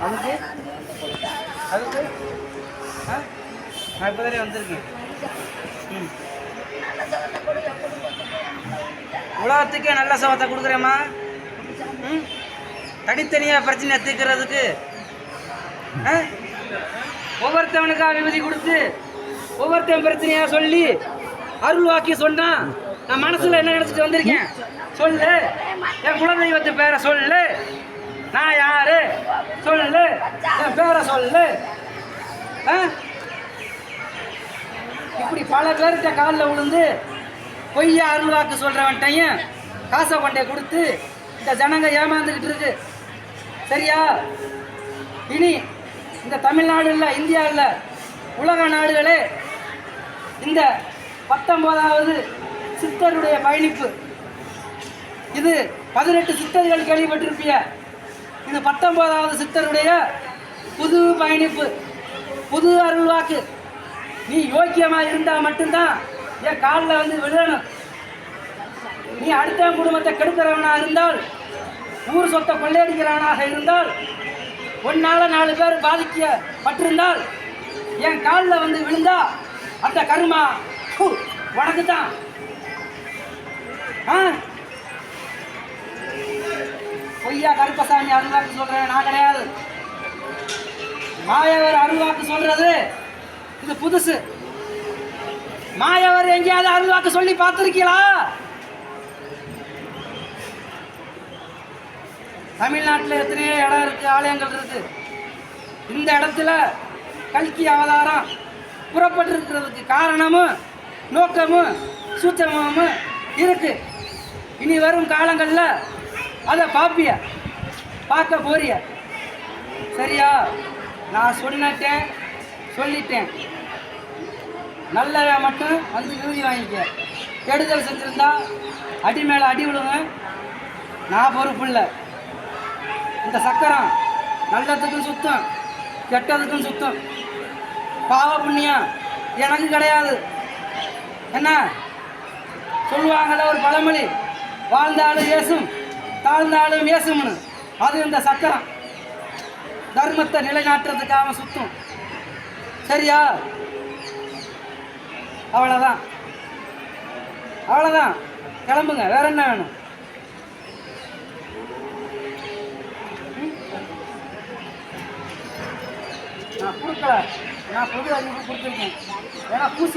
அதுக்கு? அதுக்கு? ஆ? நான் இப்போ தானே வந்திருக்கேன். ம். உலகத்துக்கே நல்ல சவத்தை கொடுக்குறேம்மா. ம்? தனித்தனியாக பிரச்சனையை தீர்க்கிறதுக்கு. ஆ? விபதி கொடுத்து ஒவ்வொருத்தன் பிரச்சனையாக சொல்லி அருள் வாக்கி நான் மனசில் என்ன நினச்சிட்டு வந்திருக்கேன்? சொல்லு. என் குலதெய்வத்து பேரை சொல்லு. நான் யாரு? சொல்லு. என் பேரை சொல்லு. ஆ? இப்படி பல பேர்கிட்ட காலில் விழுந்து பொய்யா அருள்வாக்கு சொல்கிறவன்ட்டையும் காசை கொண்டே கொடுத்து இந்த ஜனங்க ஏமாந்துக்கிட்டு இருக்கு. சரியா? இனி இந்த தமிழ்நாடு இல்லை இந்தியா இல்லை உலக நாடுகளே இந்த பத்தொன்பதாவது சித்தருடைய பயணிப்பு. இது பதினெட்டு சித்தர்கள் கேள்விப்பட்டிருப்பிய. இது பத்தொன்பதாவது சித்தருடைய புது பயணிப்பு புது அருள்வாக்கு. நீ யோக்கியமாக இருந்தால் மட்டும்தான் என் காலில் வந்து விழணும். நீ அடுத்த குடும்பத்தை கெடுக்கிறவனாக இருந்தால் ஊர் சொத்தை கொள்ளையடிக்கிறவனாக இருந்தால் ஒன்னால் நாலு பேர் பாதிக்கப்பட்டிருந்தால் என் காலில் வந்து விழுந்தா அந்த கருமா உனக்கு தான் ஆ? பொய்யா கருப்பசாமி அருள்வாக்கு சொல்றேன் நான் கிடையாது. மாயவர் அருள்வாக்கு சொல்றது இது புதுசு. மாயவர் எங்கேயாவது அருள்வாக்கு சொல்லி பார்த்துருக்கீங்களா? தமிழ்நாட்டில் எத்தனையோ இடம் இருக்கு ஆலயங்கள் இருக்கு. இந்த இடத்துல கல்கி அவதாரம் புறப்பட்டிருக்கிறதுக்கு காரணமும் நோக்கமும் சூச்சமும் இருக்கு. இனி வரும் காலங்களில் அதை பார்ப்பிய பார்க்க போறிய. சரியா? நான் சொன்னட்டேன் சொல்லிட்டேன். நல்லவன் மட்டும் வந்து விருதி வாங்கிக்க. கெடுதல் செஞ்சுருந்தா அடி மேலே அடி விழுங்க நான் பொறுப்பு இல்லை. இந்த சக்கரம் நல்லதுக்கும் சுத்தம் கெட்டதுக்கும் சுத்தம். பாவ புண்ணியம் எனக்கு கிடையாது. என்ன? சொல்லுவாங்கள்ல ஒரு பழமொழி வாழ்ந்தாலும் ஏசும். தாழ்ந்தாலும் ஏசும்னு அது இந்த சக்கரம். தர்மத்தை நிலைநாட்டுறதுக்காக சுத்தும். சரியா? அவ்வளோதான் அவ்வளோதான் கிளம்புங்க. வேற என்ன வேணும்? நான் கொடுக்கல. நான் பொது அறிவிப்பு கொடுத்துருக்கேன். ஏன்னா பூசி